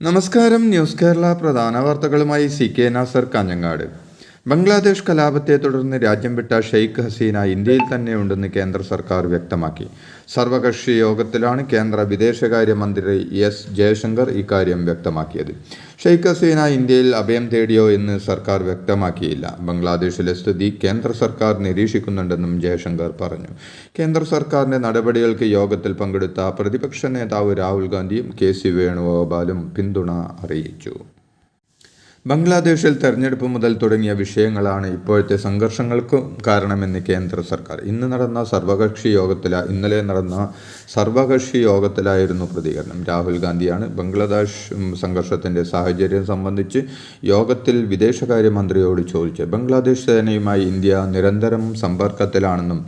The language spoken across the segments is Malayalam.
നമസ്കാരം ന്യൂസ് കേരള പ്രധാന വാർത്തകളുമായി സി കെ നാസർ കാഞ്ഞങ്ങാട്. ബംഗ്ലാദേശ് കലാപത്തെ തുടർന്ന് രാജ്യം വിട്ട ഷെയ്ഖ് ഹസീന ഇന്ത്യയിൽ തന്നെ ഉണ്ടെന്ന് കേന്ദ്ര സർക്കാർ വ്യക്തമാക്കി. സർവകക്ഷി യോഗത്തിലാണ് കേന്ദ്ര വിദേശകാര്യമന്ത്രി എസ് ജയശങ്കർ ഇക്കാര്യം വ്യക്തമാക്കിയത്. ഷെയ്ഖ് ഹസീന ഇന്ത്യയിൽ അഭയം തേടിയോ എന്ന് സർക്കാർ വ്യക്തമാക്കിയില്ല. ബംഗ്ലാദേശിലെ സ്ഥിതി കേന്ദ്ര സർക്കാർ നിരീക്ഷിക്കുന്നുണ്ടെന്നും ജയശങ്കർ പറഞ്ഞു. കേന്ദ്ര സർക്കാരിന്റെ നടപടികൾക്ക് യോഗത്തിൽ പങ്കെടുത്ത പ്രതിപക്ഷ നേതാവ് രാഹുൽ ഗാന്ധിയും കെ സി വേണുഗോപാലും പിന്തുണ അറിയിച്ചു. ബംഗ്ലാദേശിൽ തെരഞ്ഞെടുപ്പ് മുതൽ തുടങ്ങിയ വിഷയങ്ങളാണ് ഇപ്പോഴത്തെ സംഘർഷങ്ങൾക്കും കാരണമെന്ന് കേന്ദ്ര സർക്കാർ. ഇന്ന് നടന്ന സർവകക്ഷി യോഗത്തില ഇന്നലെ നടന്ന സർവകക്ഷി യോഗത്തിലായിരുന്നു പ്രതികരണം. രാഹുൽ ഗാന്ധിയാണ് ബംഗ്ലാദേശ് സംഘർഷത്തിന്റെ സാഹചര്യം സംബന്ധിച്ച് യോഗത്തിൽ വിദേശകാര്യമന്ത്രിയോട് ചോദിച്ചത്. ബംഗ്ലാദേശ് സേനയുമായി ഇന്ത്യ നിരന്തരം സമ്പർക്കത്തിലാണെന്നും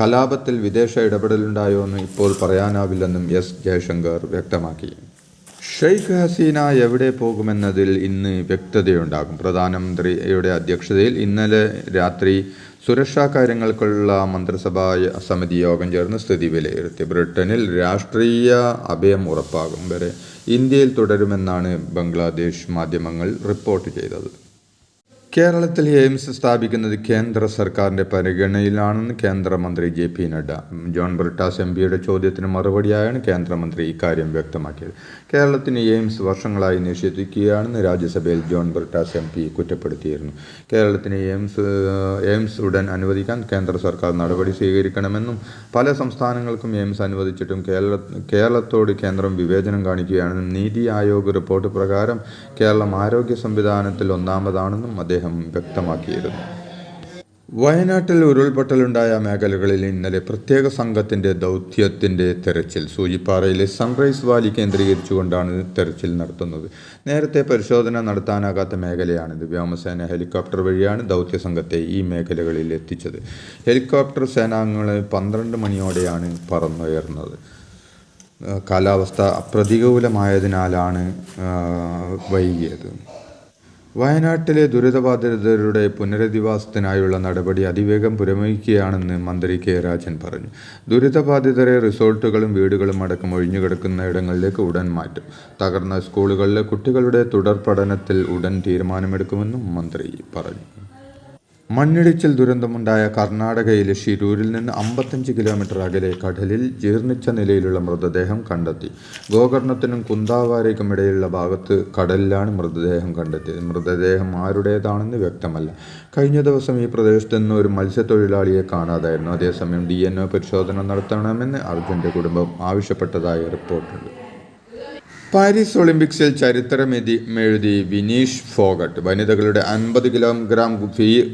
കലാപത്തിൽ വിദേശ ഇടപെടലുണ്ടായോ എന്ന് ഇപ്പോൾ പറയാനാവില്ലെന്നും എസ് ജയശങ്കർ വ്യക്തമാക്കി. ഷെയ്ഖ് ഹസീന എവിടെ പോകുമെന്നതിൽ ഇന്ന് വ്യക്തതയുണ്ടാകും. പ്രധാനമന്ത്രിയുടെ അധ്യക്ഷതയിൽ ഇന്നലെ രാത്രി സുരക്ഷാ കാര്യങ്ങൾക്കുള്ള മന്ത്രിസഭാ സമിതി യോഗം ചേർന്ന് സ്ഥിതി വിലയിരുത്തി. ബ്രിട്ടനിൽ രാഷ്ട്രീയ അഭയം ഉറപ്പാകും വരെ ഇന്ത്യയിൽ തുടരുമെന്നാണ് ബംഗ്ലാദേശ് മാധ്യമങ്ങൾ റിപ്പോർട്ട് ചെയ്തത്. കേരളത്തിൽ എയിംസ് സ്ഥാപിക്കുന്നത് കേന്ദ്ര സർക്കാരിന്റെ പരിഗണനയിലാണെന്ന് കേന്ദ്രമന്ത്രി J P Nadda. John Brittas M പിയുടെ ചോദ്യത്തിന് മറുപടിയായാണ് കേന്ദ്രമന്ത്രി ഇക്കാര്യം വ്യക്തമാക്കിയത്. കേരളത്തിന് എയിംസ് വർഷങ്ങളായി നിഷേധിക്കുകയാണെന്ന് രാജ്യസഭയിൽ ജോൺ ബ്രിട്ടാസ് എം പി കുറ്റപ്പെടുത്തിയിരുന്നു. കേരളത്തിന് എയിംസ് എയിംസ് ഉടൻ അനുവദിക്കാൻ കേന്ദ്ര സർക്കാർ നടപടി സ്വീകരിക്കണമെന്നും പല സംസ്ഥാനങ്ങൾക്കും എയിംസ് അനുവദിച്ചിട്ടും കേരള കേരളത്തോട് കേന്ദ്രം വിവേചനം കാണിക്കുകയാണെന്നും നീതി ആയോഗ് റിപ്പോർട്ട് പ്രകാരം കേരളം ആരോഗ്യ സംവിധാനത്തിൽ ഒന്നാമതാണെന്നും അദ്ദേഹം വ്യക്തമാക്കിയിരുന്നു. വയനാട്ടിൽ ഉരുൾപൊട്ടലുണ്ടായ മേഖലകളിൽ ഇന്നലെ പ്രത്യേക സംഘത്തിന്റെ ദൗത്യത്തിന്റെ തെരച്ചിൽ. സൂചിപ്പാറയിലെ സൺറൈസ് വാലി കേന്ദ്രീകരിച്ചുകൊണ്ടാണ് തെരച്ചിൽ നടത്തുന്നത്. നേരത്തെ പരിശോധന നടത്താനാകാത്ത മേഖലയാണിത്. വ്യോമസേന ഹെലികോപ്റ്റർ വഴിയാണ് ദൗത്യ സംഘത്തെ ഈ മേഖലകളിൽ എത്തിച്ചത്. ഹെലികോപ്റ്റർ സേനാംഗങ്ങൾ പന്ത്രണ്ട് മണിയോടെയാണ് പറന്നുയർന്നത്. കാലാവസ്ഥ പ്രതികൂലമായതിനാലാണ് വൈകിയത്. വയനാട്ടിലെ ദുരിതബാധിതരുടെ പുനരധിവാസത്തിനായുള്ള നടപടി അതിവേഗം പുരോഗമിക്കുകയാണെന്ന് മന്ത്രി കെ രാജൻ പറഞ്ഞു. ദുരിതബാധിതരെ റിസോർട്ടുകളും വീടുകളും അടക്കം ഒഴിഞ്ഞുകിടക്കുന്ന ഇടങ്ങളിലേക്ക് ഉടൻ മാറ്റും. തകർന്ന സ്കൂളുകളിലെ കുട്ടികളുടെ തുടർ പഠനത്തിൽ ഉടൻ തീരുമാനമെടുക്കുമെന്നും മന്ത്രി പറഞ്ഞു. മണ്ണിടിച്ചിൽ ദുരന്തമുണ്ടായ കർണാടകയിലെ ഷിരൂരിൽ നിന്ന് അമ്പത്തഞ്ച് കിലോമീറ്റർ അകലെ കടലിൽ ജീർണിച്ച നിലയിലുള്ള മൃതദേഹം കണ്ടെത്തി. ഗോകർണത്തിനും കുന്താവാരയ്ക്കും ഇടയിലുള്ള ഭാഗത്ത് കടലിലാണ് മൃതദേഹം കണ്ടെത്തിയത്. മൃതദേഹം ആരുടേതാണെന്ന് വ്യക്തമല്ല. കഴിഞ്ഞ ദിവസം ഈ പ്രദേശത്ത് നിന്ന് ഒരു മത്സ്യത്തൊഴിലാളിയെ കാണാതായിരുന്നു. അതേസമയം ഡി പരിശോധന നടത്തണമെന്ന് അർജുന്റെ കുടുംബം ആവശ്യപ്പെട്ടതായി റിപ്പോർട്ടുണ്ട്. പാരീസ് ഒളിമ്പിക്സിൽ ചരിത്രമെതി മെഴുതി വിനീഷ് ഫോഗട്ട്. വനിതകളുടെ അൻപത് കിലോഗ്രാം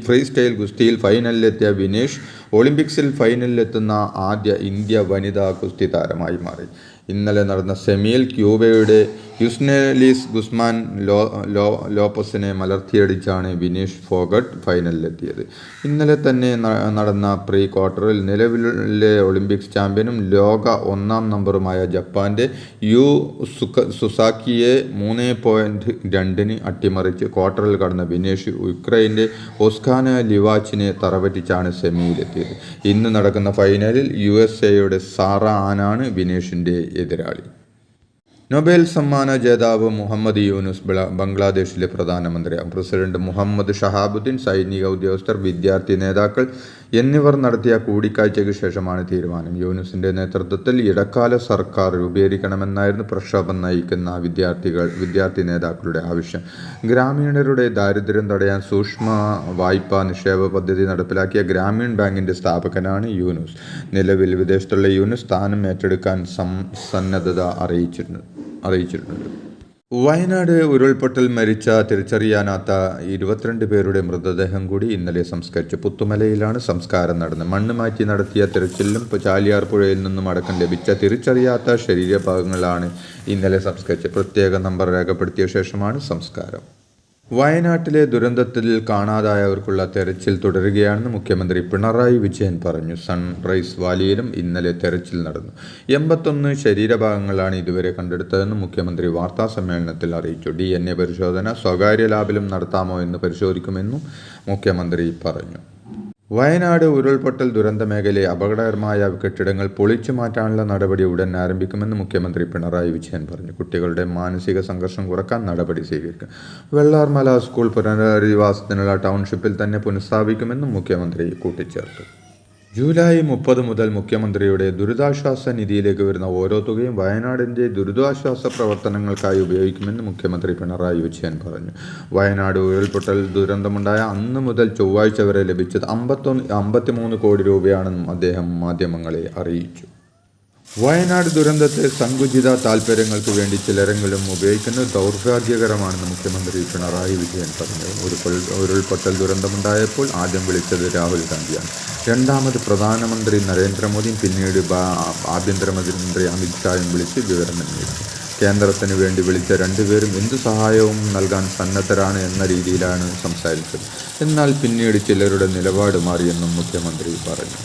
ഫ്രീ സ്റ്റൈൽ ഗുസ്തിയിൽ ഫൈനലിലെത്തിയ വിനീഷ് ഒളിമ്പിക്സിൽ ഫൈനലിലെത്തുന്ന ആദ്യ ഇന്ത്യ വനിതാ ഗുസ്തി താരമായി മാറി. ഇന്നലെ നടന്ന സെമിയിൽ ക്യൂബയുടെ യുസ്നെലിസ് ഗുസ്മാൻ ലോ ലോ ലോപ്പസിനെ മലർത്തിയടിച്ചാണ് വിനീഷ് ഫോഗട്ട് ഫൈനലിലെത്തിയത്. ഇന്നലെ തന്നെ നടന്ന പ്രീ ക്വാർട്ടറിൽ നിലവിലെ ഒളിമ്പിക്സ് ചാമ്പ്യനും ലോക ഒന്നാം നമ്പറുമായ ജപ്പാന്റെ യു സുക സുസാക്കിയെ മൂന്ന് പോയിന്റ് രണ്ടിന് അട്ടിമറിച്ച് ക്വാർട്ടറിൽ കടന്ന വിനേഷ് യുക്രൈന്റെ ഒസ്കാന ലിവാച്ചിനെ തറപറ്റിച്ചാണ് സെമിയിലെത്തിയത്. ഇന്ന് നടക്കുന്ന ഫൈനലിൽ യു എസ് എയുടെ സാറ ആനാണ് വിനേഷിന്റെ എതിരാളി. നൊബേൽ സമ്മാന ജേതാവ് മുഹമ്മദ് യൂനുസ് ബംഗ്ലാദേശിലെ പ്രധാനമന്ത്രി പ്രസിഡന്റ് മുഹമ്മദ് ഷഹാബുദ്ദീൻ സൈനിക ഉദ്യോഗസ്ഥർ വിദ്യാർത്ഥി നേതാക്കൾ എന്നിവർ നടത്തിയ കൂടിക്കാഴ്ചയ്ക്ക് ശേഷമാണ് തീരുമാനം. യൂനുസിന്റെ നേതൃത്വത്തിൽ ഇടക്കാല സർക്കാർ രൂപീകരിക്കണമെന്നായിരുന്നു പ്രക്ഷോഭം നയിക്കുന്ന വിദ്യാർത്ഥികൾ വിദ്യാർത്ഥി നേതാക്കളുടെ ആവശ്യം. ഗ്രാമീണരുടെ ദാരിദ്ര്യം തടയാൻ സൂക്ഷ്മ വായ്പാ നിക്ഷേപ പദ്ധതി നടപ്പിലാക്കിയ ഗ്രാമീൺ ബാങ്കിന്റെ സ്ഥാപകനാണ് യൂനുസ്. നിലവിൽ വിദേശത്തുള്ള യൂനുസ് സ്ഥാനം ഏറ്റെടുക്കാൻ സന്നദ്ധത അറിയിച്ചിരുന്നു അറിയിച്ചിട്ടുണ്ട് വയനാട് ഉരുൾപൊട്ടൽ മരിച്ച തിരിച്ചറിയാനാത്ത ഇരുപത്തിരണ്ട് പേരുടെ മൃതദേഹം കൂടി ഇന്നലെ സംസ്കരിച്ചു. പുത്തുമലയിലാണ് സംസ്കാരം നടന്നത്. മണ്ണ് മാറ്റി നടത്തിയ തിരച്ചിലും ചാലിയാർ പുഴയിൽ നിന്നും അടക്കം ലഭിച്ച തിരിച്ചറിയാത്ത ശരീരഭാഗങ്ങളാണ് ഇന്നലെ സംസ്കരിച്ചത്. പ്രത്യേക നമ്പർ രേഖപ്പെടുത്തിയ ശേഷമാണ് സംസ്കാരം. വയനാട്ടിലെ ദുരന്തത്തിൽ കാണാതായവർക്കുള്ള തെരച്ചിൽ തുടരുകയാണെന്ന് മുഖ്യമന്ത്രി പിണറായി വിജയൻ പറഞ്ഞു. സൺറൈസ് വാലിയിലും ഇന്നലെ തെരച്ചിൽ നടന്നു. എൺപത്തൊന്ന് ശരീരഭാഗങ്ങളാണ് ഇതുവരെ കണ്ടെടുത്തതെന്ന് മുഖ്യമന്ത്രി വാർത്താ സമ്മേളനത്തിൽ അറിയിച്ചു. ഡി എൻ എ പരിശോധന സ്വകാര്യ ലാബിലും നടത്താമോ എന്ന് പരിശോധിക്കുമെന്നും മുഖ്യമന്ത്രി പറഞ്ഞു. വയനാട് ഉരുൾപൊട്ടൽ ദുരന്ത മേഖലയെ അപകടകരമായ കെട്ടിടങ്ങൾ പൊളിച്ചു മാറ്റാനുള്ള നടപടി ഉടൻ ആരംഭിക്കുമെന്ന് മുഖ്യമന്ത്രി പിണറായി വിജയൻ പറഞ്ഞു. കുട്ടികളുടെ മാനസിക സംഘർഷം കുറയ്ക്കാൻ നടപടി സ്വീകരിക്കും. വെള്ളാർമല സ്കൂൾ പുനരധിവാസത്തിനുള്ള ടൗൺഷിപ്പിൽ തന്നെ പുനഃസ്ഥാപിക്കുമെന്നും മുഖ്യമന്ത്രി കൂട്ടിച്ചേർത്തു. ജൂലൈ മുപ്പത് മുതൽ മുഖ്യമന്ത്രിയുടെ ദുരിതാശ്വാസ നിധിയിലേക്ക് വരുന്ന ഓരോ തുകയും വയനാടിന്റെ ദുരിതാശ്വാസ പ്രവർത്തനങ്ങൾക്കായി ഉപയോഗിക്കുമെന്ന് മുഖ്യമന്ത്രി പിണറായി വിജയൻ പറഞ്ഞു. വയനാട് ഉരുൾപൊട്ടൽ ദുരന്തമുണ്ടായ അന്ന് മുതൽ ചൊവ്വാഴ്ച വരെ ലഭിച്ചത് അമ്പത്തൊന്ന് അമ്പത്തിമൂന്ന് കോടി രൂപയാണെന്നും അദ്ദേഹം മാധ്യമങ്ങളെ അറിയിച്ചു. വയനാട് ദുരന്തത്തെ സങ്കുചിത താൽപ്പര്യങ്ങൾക്ക് വേണ്ടി ചിലരെങ്കിലും ഉപയോഗിക്കുന്നത് ദൗർഭാഗ്യകരമാണെന്ന് മുഖ്യമന്ത്രി പിണറായി വിജയൻ പറഞ്ഞു. ഒരു ഉരുൾപൊട്ടൽ ദുരന്തമുണ്ടായപ്പോൾ ആദ്യം വിളിച്ചത് രാഹുൽ ഗാന്ധിയാണ്. രണ്ടാമത് പ്രധാനമന്ത്രി നരേന്ദ്രമോദിയും പിന്നീട് ആഭ്യന്തരമന്ത്രി അമിത്ഷായും വിളിച്ച് വിവരം അന്വേഷിച്ചു. കേന്ദ്രത്തിന് വേണ്ടി വിളിച്ച രണ്ടുപേരും എന്തു സഹായവും നൽകാൻ സന്നദ്ധരാണ് എന്ന രീതിയിലാണ് സംസാരിച്ചത്. എന്നാൽ പിന്നീട് ചിലരുടെ നിലപാട് മാറിയെന്നും മുഖ്യമന്ത്രി പറഞ്ഞു.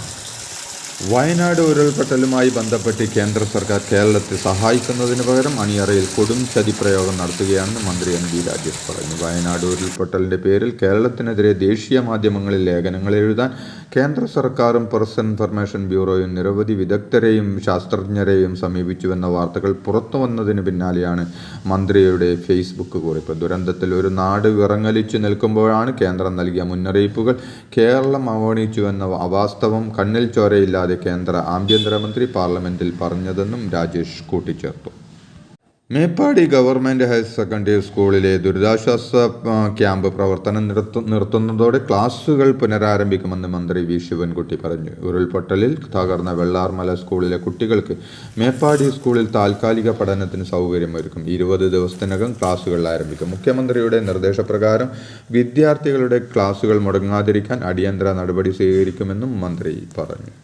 വയനാട് ഉരുൾപൊട്ടലുമായി ബന്ധപ്പെട്ട് കേന്ദ്ര സർക്കാർ കേരളത്തെ സഹായിക്കുന്നതിന് പകരം അണിയറയിൽ കൊടും ചതിപ്രയോഗം നടത്തുകയാണെന്ന് മന്ത്രി എം വി രാജേഷ് പറഞ്ഞു. വയനാട് ഉരുൾപൊട്ടലിന്റെ പേരിൽ കേരളത്തിനെതിരെ ദേശീയ മാധ്യമങ്ങളിൽ ലേഖനങ്ങൾ എഴുതാൻ കേന്ദ്ര സർക്കാരും പ്രസ് ഇൻഫർമേഷൻ ബ്യൂറോയും നിരവധി വിദഗ്ധരെയും ശാസ്ത്രജ്ഞരെയും സമീപിച്ചുവെന്ന വാർത്തകൾ പുറത്തു വന്നതിന് പിന്നാലെയാണ് മന്ത്രിയുടെ ഫേസ്ബുക്ക് കുറിപ്പ്. ദുരന്തത്തിൽ ഒരു നാട് വിറങ്ങലിച്ചു നിൽക്കുമ്പോഴാണ് കേന്ദ്രം നൽകിയ മുന്നറിയിപ്പുകൾ കേരളം അവഗണിച്ചുവെന്ന അവാസ്തവം കണ്ണിൽ ചോരയില്ലാതെ കേന്ദ്ര ആഭ്യന്തരമന്ത്രി പാർലമെന്റിൽ പറഞ്ഞതെന്നും രാജേഷ് കൂട്ടിച്ചേർത്തു. മേപ്പാടി ഗവൺമെന്റ് ഹയർ സെക്കൻഡറി സ്കൂളിലെ ദുരിതാശ്വാസ ക്യാമ്പ് പ്രവർത്തനം നിർത്തു നിർത്തുന്നതോടെ ക്ലാസുകൾ പുനരാരംഭിക്കുമെന്ന് മന്ത്രി വി. ശിവൻകുട്ടി പറഞ്ഞു. ഉരുൾപൊട്ടലിൽ തകർന്ന വെള്ളാർമല സ്കൂളിലെ കുട്ടികൾക്ക് മേപ്പാടി സ്കൂളിൽ താൽക്കാലിക പഠനത്തിന് സൗകര്യമൊരുക്കും. ഇരുപത് ദിവസത്തിനകം ക്ലാസുകൾ ആരംഭിക്കും. മുഖ്യമന്ത്രിയുടെ നിർദ്ദേശപ്രകാരം വിദ്യാർത്ഥികളുടെ ക്ലാസുകൾ മുടങ്ങാതിരിക്കാൻ അടിയന്തര നടപടി സ്വീകരിക്കുമെന്നും മന്ത്രി പറഞ്ഞു.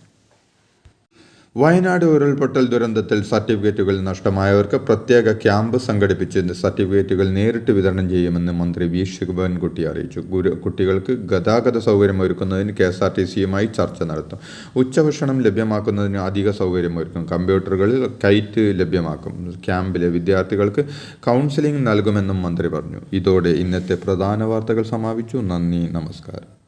വയനാട് ഉരുൾപൊട്ടൽ ദുരന്തത്തിൽ സർട്ടിഫിക്കറ്റുകൾ നഷ്ടമായവർക്ക് പ്രത്യേക ക്യാമ്പ് സംഘടിപ്പിച്ച് സർട്ടിഫിക്കറ്റുകൾ നേരിട്ട് വിതരണം ചെയ്യുമെന്ന് മന്ത്രി വി. ശിവൻകുട്ടി അറിയിച്ചു. കുട്ടികൾക്ക് ഗതാഗത സൗകര്യം ഒരുക്കുന്നതിന് കെ എസ് ആർ ടി സിയുമായി ചർച്ച നടത്തും. ഉച്ചഭക്ഷണം ലഭ്യമാക്കുന്നതിന് അധിക സൗകര്യം ഒരുക്കും. കമ്പ്യൂട്ടറുകളിൽ കൈറ്റ് ലഭ്യമാക്കും. ക്യാമ്പിലെ വിദ്യാർത്ഥികൾക്ക് കൗൺസിലിംഗ് നൽകുമെന്നും മന്ത്രി പറഞ്ഞു. ഇതോടെ ഇന്നത്തെ പ്രധാന വാർത്തകൾ സമാപിച്ചു. നന്ദി നമസ്കാരം.